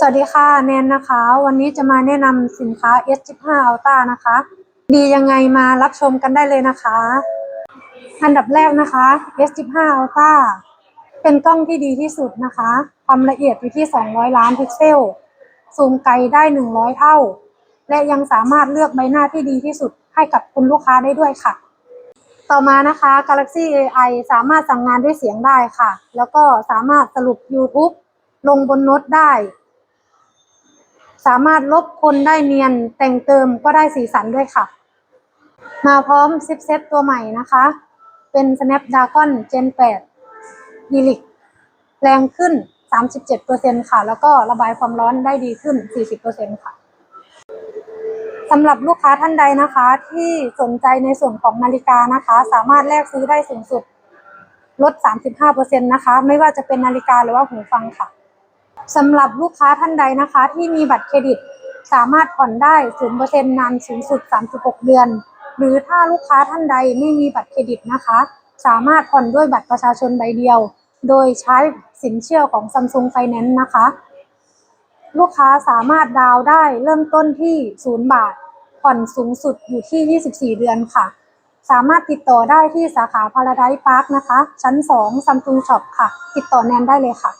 สวัสดีค่ะแนนนะคะ วันนี้จะมาแนะนำสินค้า S15 Ultra นะคะ ดียังไงมารับชมกันได้เลยนะคะ อันดับแรกนะคะ S15 Ultra เป็นกล้องที่ดีที่สุดนะคะ ความละเอียดอยู่ที่ 200 ล้านพิกเซล ซูมไกลได้ 100 เท่า และยังสามารถเลือกใบหน้าที่ดีที่สุดให้กับคุณลูกค้าได้ด้วยค่ะ ต่อมานะคะ Galaxy AI สามารถสั่งงานด้วยเสียงได้ค่ะ แล้วก็สามารถสรุป YouTube ลงบนโน้ตได้ สามารถลบคนได้เนียนแต่งเติมก็ได้สีสันด้วยค่ะ มาพร้อมซิปเซ็ตตัวใหม่นะคะ เป็น Snapdragon Gen 8 Helix แรงขึ้น 37%ค่ะ แล้วก็ระบายความร้อนได้ดีขึ้น 40%ค่ะสำหรับลูกค้าท่านใดนะคะ ที่สนใจในส่วนของนาฬิกานะคะ สามารถแลกซื้อได้สูงสุดลด 35%นะคะ ไม่ว่าจะเป็นนาฬิกาหรือว่าหูฟังค่ะ สำหรับลูกค้าท่านใดนะคะ ที่มีบัตรเครดิตสามารถผ่อนได้0%นานสูงสุด 36 เดือน หรือถ้าลูกค้าท่านใดไม่มีบัตรเครดิตนะคะ สามารถผ่อนด้วยบัตรประชาชนใบเดียว โดยใช้สินเชื่อของ Samsung Finance นะคะ ลูกค้าสามารถดาวน์ได้เริ่มต้นที่0บาท ผ่อนสูงสุดอยู่ที่ 24 เดือนค่ะ สามารถติดต่อได้ที่สาขา Paradise Park นะคะ ชั้น2 Samsung Shop ค่ะ ติดต่อแนนได้เลยค่ะ